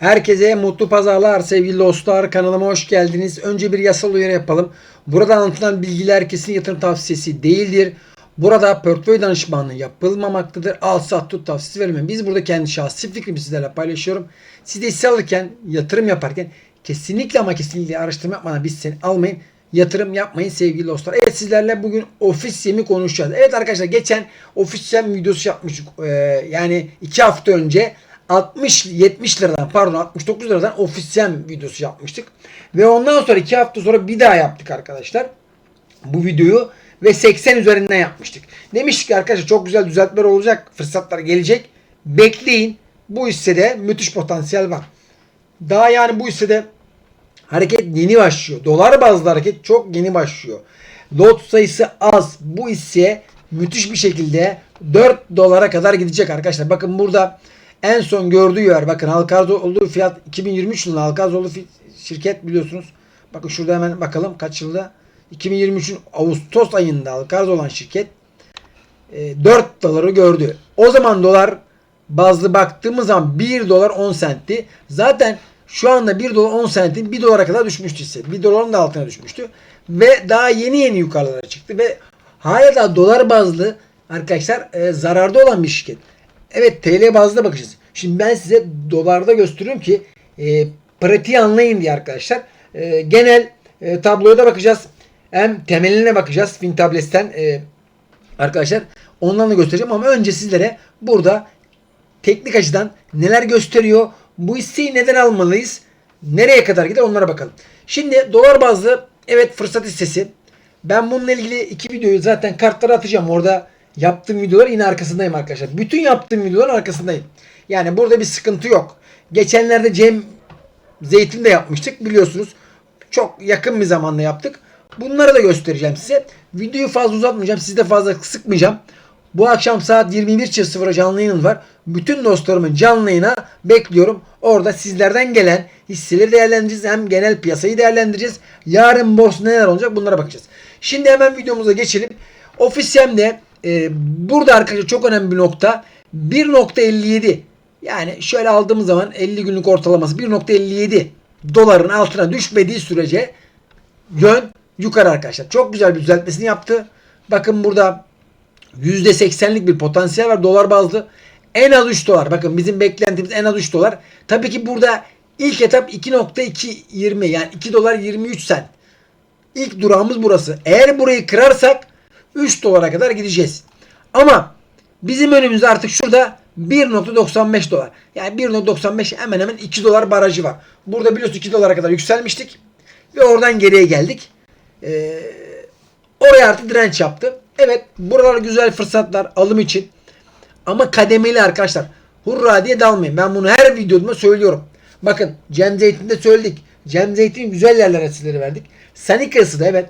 Herkese mutlu pazarlar sevgili dostlar. Kanalıma hoş geldiniz. Önce bir yasal uyarı yapalım. Burada anlatılan bilgiler kesin yatırım tavsiyesi değildir. Burada portföy danışmanlığı yapılmamaktadır. Al sat tut tavsiyesi vermem. Biz burada kendi şahsi fikrimi sizlerle paylaşıyorum. Siz de hisse alırken, yatırım yaparken kesinlikle ama kesinlikle araştırma yapmadan biz seni almayın. Yatırım yapmayın sevgili dostlar. Evet sizlerle bugün ofis yemi konuşacağız. Evet arkadaşlar geçen ofis yem videosu yapmıştık. Ee, yani iki hafta önce 60-70 liradan pardon 69 liradan ofisyen videosu yapmıştık. Ve ondan sonra 2 hafta sonra bir daha yaptık arkadaşlar. Bu videoyu ve 80 üzerinden yapmıştık. Demiştik ki arkadaşlar çok güzel düzeltmeler olacak. Fırsatlar gelecek. Bekleyin. Bu hissede müthiş potansiyel var. Daha yani bu hissede hareket yeni başlıyor. Dolar bazlı hareket çok yeni başlıyor. Lot sayısı az. Bu hisse müthiş bir şekilde 4 dolara kadar gidecek arkadaşlar. Bakın burada en son gördüğü yer bakın halka olduğu fiyat 2023 yılında halka olduğu şirket biliyorsunuz. Bakın şurada hemen bakalım kaç yılda. 2023'ün Ağustos ayında halka olan şirket e, 4 doları gördü. O zaman dolar bazlı baktığımız zaman 1 dolar 10 sentti. Zaten şu anda 1 dolar 10 sentin 1 dolara kadar düşmüştü hisse. 1 doların da altına düşmüştü. Ve daha yeni yeni yukarılara çıktı ve hala dolar bazlı arkadaşlar e, zararda olan bir şirket. Evet TL bazda bakacağız. Şimdi ben size dolarda gösteriyorum ki e, pratiği anlayın diye arkadaşlar. E, genel e, tabloya da bakacağız. Hem temeline bakacağız. Fintables'ten e, arkadaşlar. Ondan da göstereceğim ama önce sizlere burada teknik açıdan neler gösteriyor? Bu hisseyi neden almalıyız? Nereye kadar gider onlara bakalım. Şimdi dolar bazlı evet fırsat hissesi. Ben bununla ilgili iki videoyu zaten kartlara atacağım. Orada yaptığım videolar yine arkasındayım arkadaşlar. Bütün yaptığım videoların arkasındayım. Yani burada bir sıkıntı yok. Geçenlerde Cem Zeytin de yapmıştık biliyorsunuz. Çok yakın bir zamanda yaptık. Bunları da göstereceğim size. Videoyu fazla uzatmayacağım. Sizi de fazla sıkmayacağım. Bu akşam saat 21.00'a canlı yayın var. Bütün dostlarımın canlı yayına bekliyorum. Orada sizlerden gelen hisseleri değerlendireceğiz. Hem genel piyasayı değerlendireceğiz. Yarın borsa neler olacak bunlara bakacağız. Şimdi hemen videomuza geçelim. Ofisyemde e, burada arkadaşlar çok önemli bir nokta. 1.57 yani şöyle aldığımız zaman 50 günlük ortalaması 1.57 doların altına düşmediği sürece yön yukarı arkadaşlar. Çok güzel bir düzeltmesini yaptı. Bakın burada %80'lik bir potansiyel var dolar bazlı. En az 3 dolar. Bakın bizim beklentimiz en az 3 dolar. Tabii ki burada ilk etap 2.220 yani 2 dolar 23 sen. İlk durağımız burası. Eğer burayı kırarsak 3 dolara kadar gideceğiz. Ama bizim önümüzde artık şurada 1.95 dolar. Yani 1.95 hemen hemen 2 dolar barajı var. Burada biliyorsun 2 dolara kadar yükselmiştik. Ve oradan geriye geldik. Ee, oraya artık direnç yaptı. Evet buralar güzel fırsatlar alım için. Ama kademeli arkadaşlar. Hurra diye dalmayın. Ben bunu her videomda söylüyorum. Bakın Cem Zeytin'de söyledik. Cem Zeytin güzel yerlere sizlere verdik. Sanika'sı da evet.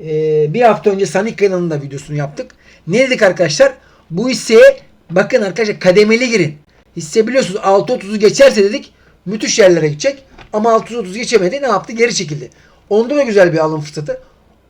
Ee, bir hafta önce Sanika'nın da videosunu yaptık. Ne dedik arkadaşlar? Bu hisseye bakın arkadaşlar kademeli girin. Hisse biliyorsunuz 6.30'u geçerse dedik müthiş yerlere gidecek. Ama 630 geçemedi. Ne yaptı? Geri çekildi. Onda da güzel bir alım fırsatı.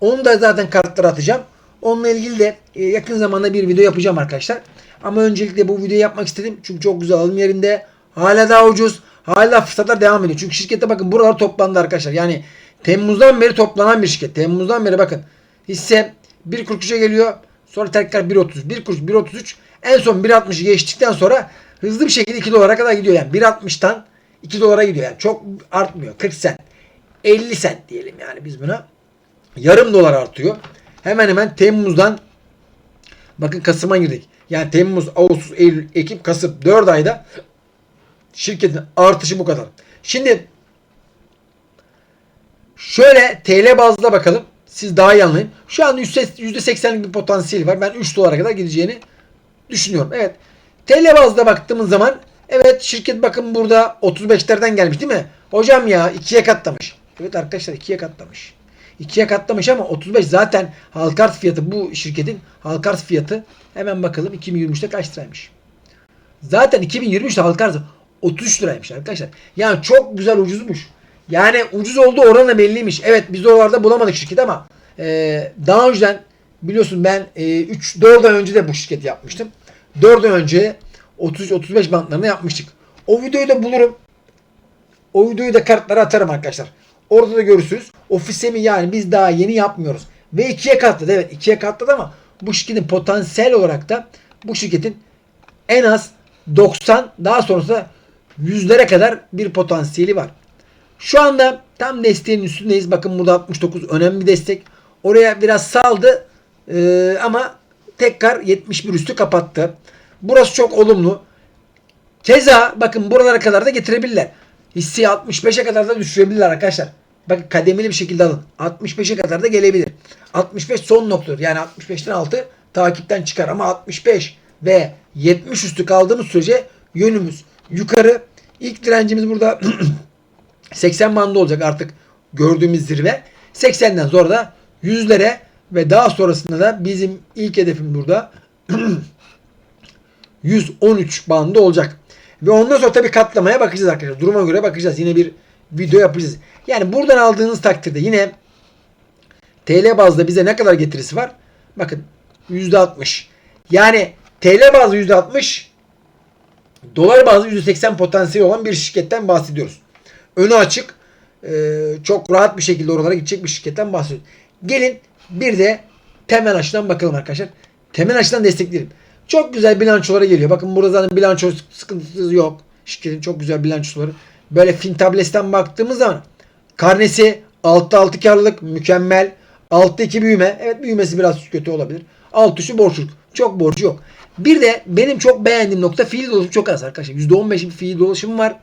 Onu da zaten kartlara atacağım. Onunla ilgili de e, yakın zamanda bir video yapacağım arkadaşlar. Ama öncelikle bu videoyu yapmak istedim. Çünkü çok güzel alım yerinde. Hala daha ucuz. Hala fırsatlar devam ediyor. Çünkü şirkette bakın buralar toplandı arkadaşlar. Yani Temmuz'dan beri toplanan bir şirket. Temmuz'dan beri bakın. Hisse 1.43'e geliyor. Sonra tekrar 1.30. 1.43, 1.33. En son 1.60'ı geçtikten sonra hızlı bir şekilde 2 dolara kadar gidiyor. Yani 1.60'tan 2 dolara gidiyor. Yani çok artmıyor. 40 sent. 50 sent diyelim yani biz buna. Yarım dolar artıyor. Hemen hemen Temmuz'dan bakın Kasım'a girdik. Yani Temmuz, Ağustos, Eylül, Ekim, Kasım 4 ayda şirketin artışı bu kadar. Şimdi şöyle TL bazda bakalım. Siz daha iyi anlayın. Şu an %80'lik bir potansiyeli var. Ben 3 dolara kadar gideceğini düşünüyorum. Evet. TL bazda baktığımız zaman evet şirket bakın burada 35'lerden gelmiş değil mi? Hocam ya ikiye katlamış. Evet arkadaşlar ikiye katlamış. İkiye katlamış ama 35 zaten halka arz fiyatı bu şirketin halka arz fiyatı hemen bakalım 2023'te kaç liraymış. Zaten 2023'te halka arz 33 liraymış arkadaşlar. Yani çok güzel ucuzmuş. Yani ucuz olduğu oranla belliymiş. Evet biz oralarda bulamadık şirket ama e, daha önceden biliyorsun ben e, 3-4 ay önce de bu şirketi yapmıştım. 4 ay önce 33-35 bantlarını yapmıştık. O videoyu da bulurum. O videoyu da kartlara atarım arkadaşlar. Orada da görürsünüz. Ofisemi yani biz daha yeni yapmıyoruz. Ve ikiye katladı. Evet ikiye katladı ama bu şirketin potansiyel olarak da bu şirketin en az 90 daha sonrasında yüzlere kadar bir potansiyeli var. Şu anda tam desteğin üstündeyiz. Bakın burada 69 önemli bir destek. Oraya biraz saldı Ee, ama tekrar 71 üstü kapattı. Burası çok olumlu. Keza bakın buralara kadar da getirebilirler. Hisseyi 65'e kadar da düşürebilirler arkadaşlar. Bakın kademeli bir şekilde alın. 65'e kadar da gelebilir. 65 son noktadır. Yani 65'ten altı takipten çıkar. Ama 65 ve 70 üstü kaldığımız sürece yönümüz yukarı. İlk direncimiz burada 80 bandı olacak artık gördüğümüz zirve. 80'den sonra da yüzlere ve daha sonrasında da bizim ilk hedefim burada 113 bandı olacak. Ve ondan sonra tabii katlamaya bakacağız arkadaşlar. Duruma göre bakacağız. Yine bir video yapacağız. Yani buradan aldığınız takdirde yine TL bazda bize ne kadar getirisi var? Bakın %60. Yani TL bazlı %60 dolar bazlı %80 potansiyeli olan bir şirketten bahsediyoruz. Önü açık. çok rahat bir şekilde oralara gidecek bir şirketten bahsediyoruz. Gelin bir de temel açıdan bakalım arkadaşlar. Temel açıdan destekleyelim. Çok güzel bilançolara geliyor. Bakın burada zaten bilanço sıkıntısı yok. Şirketin çok güzel bilançoları. Böyle Fintables'ten baktığımız zaman karnesi 6'da 6 karlılık mükemmel. 6'da 2 büyüme. Evet büyümesi biraz kötü olabilir. Alt üstü borçluk. Çok borcu yok. Bir de benim çok beğendiğim nokta fiil dolaşım çok az arkadaşlar. %15 bir fiil dolaşım var.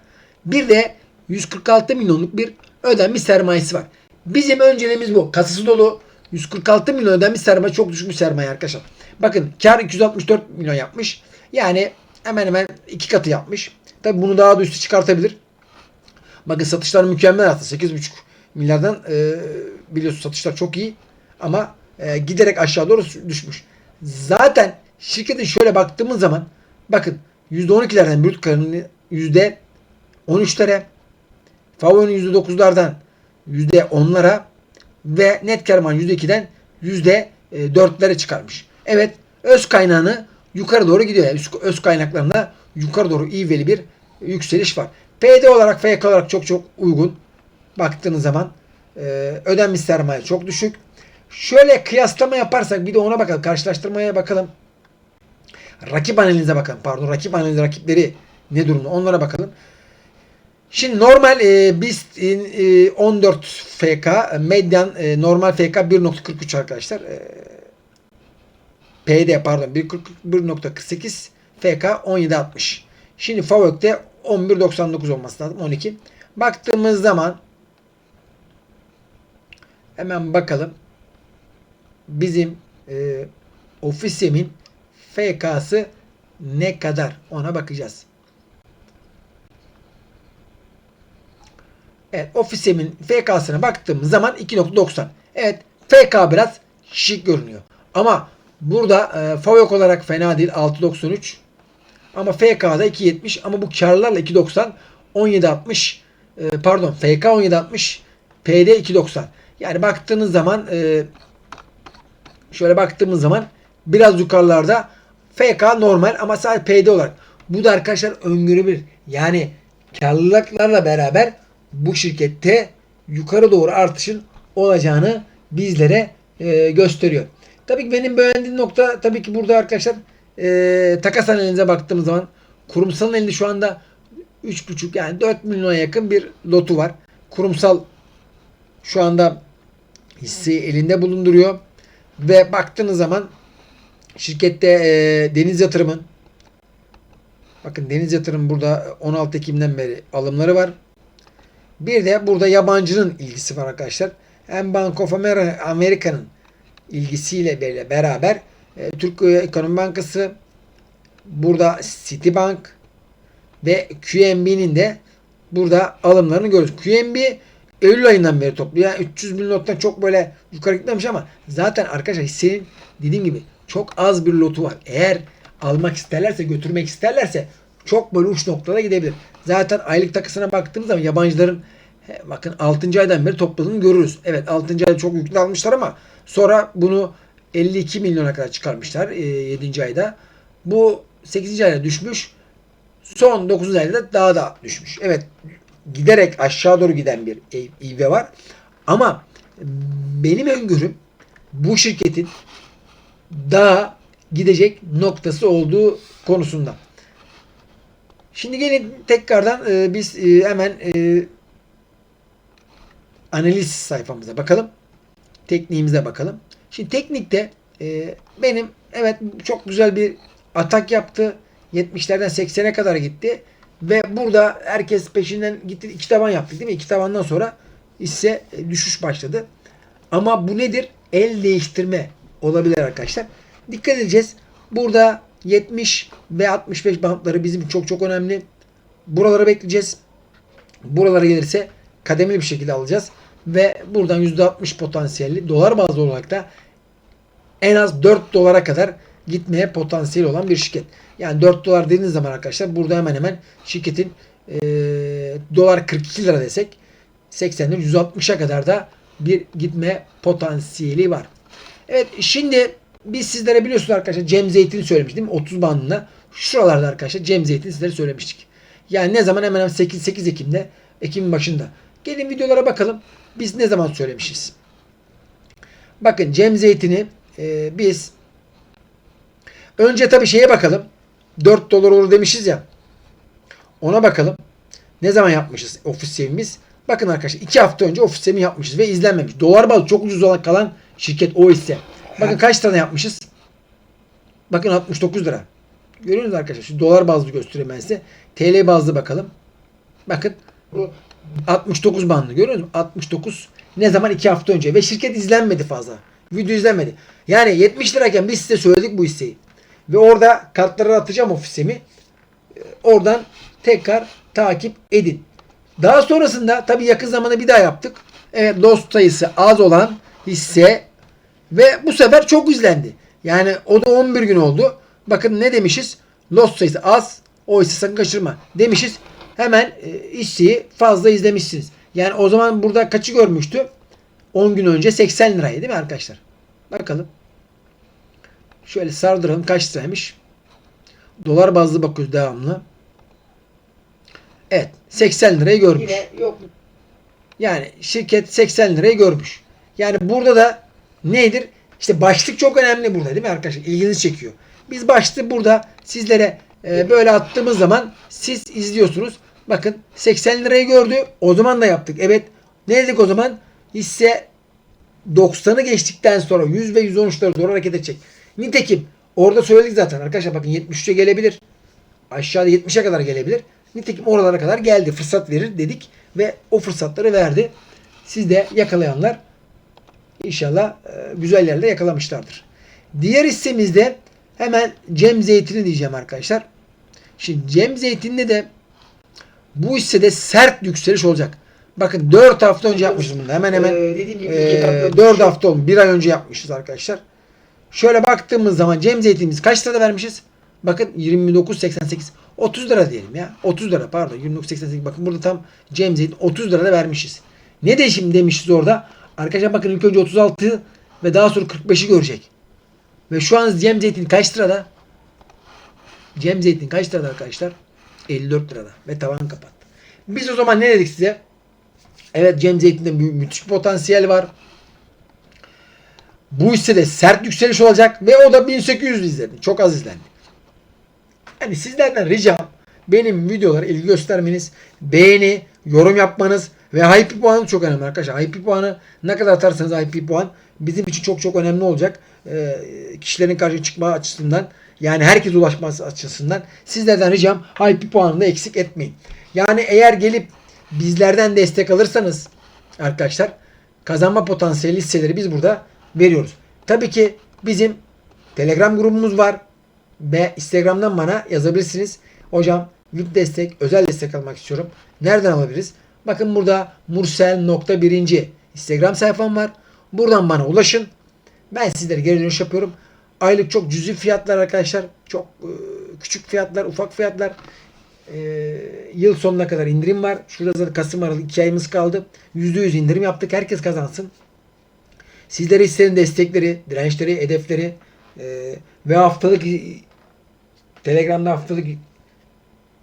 Bir de 146 milyonluk bir ödenmiş sermayesi var. Bizim önceliğimiz bu. Kasası dolu. 146 milyon ödenmiş sermaye çok düşük bir sermaye arkadaşlar. Bakın kar 264 milyon yapmış. Yani hemen hemen iki katı yapmış. Tabi bunu daha da üstü çıkartabilir. Bakın satışlar mükemmel aslında. 8,5 milyardan e, biliyorsun satışlar çok iyi. Ama e, giderek aşağı doğru düşmüş. Zaten şirketin şöyle baktığımız zaman bakın %12'lerden brüt karının %13'lere Favo'nun %9'lardan %10'lara ve net kar marjı %2'den %4'lere çıkarmış. Evet öz kaynağını yukarı doğru gidiyor. Yani öz kaynaklarında yukarı doğru iveli bir yükseliş var. PD olarak FK olarak çok çok uygun. Baktığınız zaman e, ödenmiş sermaye çok düşük. Şöyle kıyaslama yaparsak bir de ona bakalım. Karşılaştırmaya bakalım. Rakip analize bakalım. Pardon rakip analizi rakipleri ne durumda onlara bakalım. Şimdi normal e, BIST e, 14 FK, medyan e, normal FK 1.43 arkadaşlar. E, PD pardon 1.48 FK 17.60. Şimdi FAVÖK'te 11.99 olması lazım 12. Baktığımız zaman hemen bakalım. Bizim e, ofisimin FK'sı ne kadar ona bakacağız. Evet ofisimin FK'sına baktığımız zaman 2.90. Evet FK biraz şık görünüyor. Ama burada e, FAVÖK olarak fena değil 6.93. Ama FK'da 2.70 ama bu karlarla 2.90 17.60 e, pardon FK 17.60 PD 2.90. Yani baktığınız zaman e, şöyle baktığımız zaman biraz yukarılarda FK normal ama sadece PD olarak. Bu da arkadaşlar öngörü Yani karlılıklarla beraber bu şirkette yukarı doğru artışın olacağını bizlere e, gösteriyor. Tabii ki benim beğendiğim nokta tabii ki burada arkadaşlar e, takas analize baktığımız zaman kurumsalın elinde şu anda 3,5 yani 4 milyona yakın bir lotu var. Kurumsal şu anda hisseyi elinde bulunduruyor. Ve baktığınız zaman şirkette e, Deniz Yatırım'ın bakın Deniz Yatırım burada 16 Ekim'den beri alımları var. Bir de burada yabancının ilgisi var arkadaşlar. Hem Bank of America'nın ilgisiyle beraber e, Türk Ekonomi Bankası burada Citibank ve QNB'nin de burada alımlarını görüyoruz. QNB Eylül ayından beri topluyor. Yani 300 bin lottan çok böyle yukarı gitmemiş ama zaten arkadaşlar hissenin dediğim gibi çok az bir lotu var. Eğer almak isterlerse götürmek isterlerse çok böyle uç noktada gidebilir. Zaten aylık takısına baktığımız zaman yabancıların bakın 6. aydan beri topladığını görürüz. Evet 6. ayda çok yüklü almışlar ama sonra bunu 52 milyona kadar çıkarmışlar 7. ayda. Bu 8. ayda düşmüş. Son 9. ayda da daha da düşmüş. Evet giderek aşağı doğru giden bir ivme var. Ama benim öngörüm bu şirketin daha gidecek noktası olduğu konusunda. Şimdi gelin tekrardan e, biz e, hemen e, analiz sayfamıza bakalım. Tekniğimize bakalım. Şimdi teknikte e, benim evet çok güzel bir atak yaptı. 70'lerden 80'e kadar gitti. Ve burada herkes peşinden gitti. iki taban yaptı değil mi? İki tabandan sonra ise düşüş başladı. Ama bu nedir? El değiştirme olabilir arkadaşlar. Dikkat edeceğiz. Burada 70 ve 65 bantları bizim çok çok önemli. Buralara bekleyeceğiz. Buralara gelirse kademeli bir şekilde alacağız. Ve buradan %60 potansiyelli dolar bazlı olarak da en az 4 dolara kadar gitmeye potansiyeli olan bir şirket. Yani 4 dolar dediğiniz zaman arkadaşlar burada hemen hemen şirketin e, dolar 42 lira desek 80'den 160'a kadar da bir gitme potansiyeli var. Evet şimdi biz sizlere biliyorsunuz arkadaşlar Cem Zeytin'i söylemiştim 30 bandında. Şuralarda arkadaşlar Cem Zeytin'i sizlere söylemiştik. Yani ne zaman hemen hemen 8, 8 Ekim'de Ekim'in başında. Gelin videolara bakalım. Biz ne zaman söylemişiz? Bakın Cem Zeytin'i e, biz önce tabii şeye bakalım. 4 dolar olur demişiz ya. Ona bakalım. Ne zaman yapmışız ofis sevimiz? Bakın arkadaşlar 2 hafta önce ofis sevimi yapmışız ve izlenmemiş. Dolar bazlı çok ucuz olan kalan şirket o ise. Bakın kaç tane yapmışız? Bakın 69 lira. Görüyor musunuz arkadaşlar? Şu dolar bazlı göstereyim ben size. TL bazlı bakalım. Bakın bu 69 bandı görüyor musunuz? 69 ne zaman 2 hafta önce ve şirket izlenmedi fazla. Video izlenmedi. Yani 70 lirayken biz size söyledik bu hisseyi. Ve orada kartları atacağım ofisimi. Oradan tekrar takip edin. Daha sonrasında tabii yakın zamanda bir daha yaptık. Evet dost sayısı az olan hisse ve bu sefer çok izlendi. Yani o da 11 gün oldu. Bakın ne demişiz? Lost sayısı az. O hisse sakın kaçırma demişiz. Hemen e, hisseyi fazla izlemişsiniz. Yani o zaman burada kaçı görmüştü? 10 gün önce 80 liraydı değil mi arkadaşlar? Bakalım. Şöyle sardıralım. Kaç liraymış? Dolar bazlı bakıyoruz devamlı. Evet. 80 lirayı görmüş. Yine yok. Yani şirket 80 lirayı görmüş. Yani burada da nedir? İşte başlık çok önemli burada değil mi arkadaşlar? İlginizi çekiyor. Biz başlığı burada sizlere e, böyle attığımız zaman siz izliyorsunuz. Bakın 80 lirayı gördü. O zaman da yaptık. Evet. Ne dedik o zaman? Hisse 90'ı geçtikten sonra 100 ve 113'lara doğru hareket edecek. Nitekim orada söyledik zaten arkadaşlar bakın 73'e gelebilir. Aşağıda 70'e kadar gelebilir. Nitekim oralara kadar geldi. Fırsat verir dedik ve o fırsatları verdi. Siz de yakalayanlar inşallah e, güzel yerlerde yakalamışlardır. Diğer hissemizde hemen Cem Zeytin'i diyeceğim arkadaşlar. Şimdi Cem Zeytin'de de bu hissede sert yükseliş olacak. Bakın 4 hafta önce yapmışız bunu. Hemen hemen ee, dediğim gibi e, 4 hafta oldu. 1 ay önce yapmışız arkadaşlar. Şöyle baktığımız zaman Cem Zeytin'imiz kaç lirada vermişiz? Bakın 29.88 30 lira diyelim ya. 30 lira pardon 29.88 bakın burada tam Cem Zeytin 30 lirada vermişiz. Ne de şimdi demişiz orada? Arkadaşlar bakın ilk önce 36 ve daha sonra 45'i görecek. Ve şu an Cem Zeytin kaç lirada? Cem Zeytin kaç lirada arkadaşlar? 54 lirada ve tavan kapattı. Biz o zaman ne dedik size? Evet Cem Zeytin'de mü müthiş potansiyel var. Bu hissede sert yükseliş olacak ve o da 1800 izlendi. Çok az izlendi. Yani sizlerden ricam benim videolara ilgi göstermeniz, beğeni, yorum yapmanız ve IP puanı çok önemli arkadaşlar. IP puanı ne kadar atarsanız IP puan bizim için çok çok önemli olacak. Ee, kişilerin karşı çıkma açısından yani herkes ulaşması açısından sizlerden ricam IP puanını eksik etmeyin. Yani eğer gelip bizlerden destek alırsanız arkadaşlar kazanma potansiyeli hisseleri biz burada veriyoruz. Tabii ki bizim Telegram grubumuz var ve Instagram'dan bana yazabilirsiniz. Hocam VIP destek, özel destek almak istiyorum. Nereden alabiliriz? Bakın burada mursel.1. Instagram sayfam var. Buradan bana ulaşın. Ben sizlere geri dönüş yapıyorum. Aylık çok cüzi fiyatlar arkadaşlar. Çok e, küçük fiyatlar, ufak fiyatlar. E, yıl sonuna kadar indirim var. Şurada zaten Kasım Aralık 2 ayımız kaldı. %100 indirim yaptık. Herkes kazansın. Sizlere isterin destekleri, dirençleri, hedefleri e, ve haftalık Telegram'da haftalık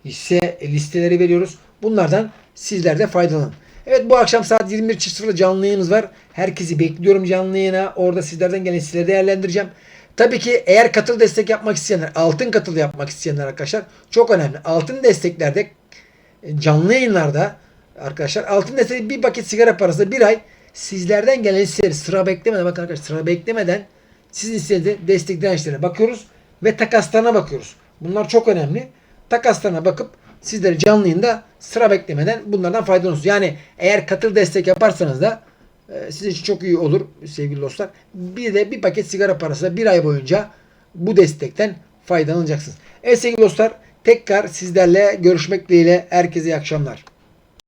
hisse listeleri veriyoruz. Bunlardan sizler de faydalanın. Evet bu akşam saat 21.00'da canlı yayınımız var. Herkesi bekliyorum canlı yayına. Orada sizlerden gelen hisseleri değerlendireceğim. Tabii ki eğer katıl destek yapmak isteyenler, altın katıl yapmak isteyenler arkadaşlar çok önemli. Altın desteklerde e, canlı yayınlarda arkadaşlar altın destek bir paket sigara parası bir ay sizlerden gelen hisseleri sıra beklemeden bakın arkadaşlar sıra beklemeden sizin hissede destek dirençlerine bakıyoruz ve takaslarına bakıyoruz. Bunlar çok önemli. Takaslarına bakıp sizleri canlı yayında sıra beklemeden bunlardan faydalanıyorsunuz. Yani eğer katıl destek yaparsanız da e, sizin için çok iyi olur sevgili dostlar. Bir de bir paket sigara parası bir ay boyunca bu destekten faydalanacaksınız. Evet sevgili dostlar tekrar sizlerle görüşmek dileğiyle herkese iyi akşamlar.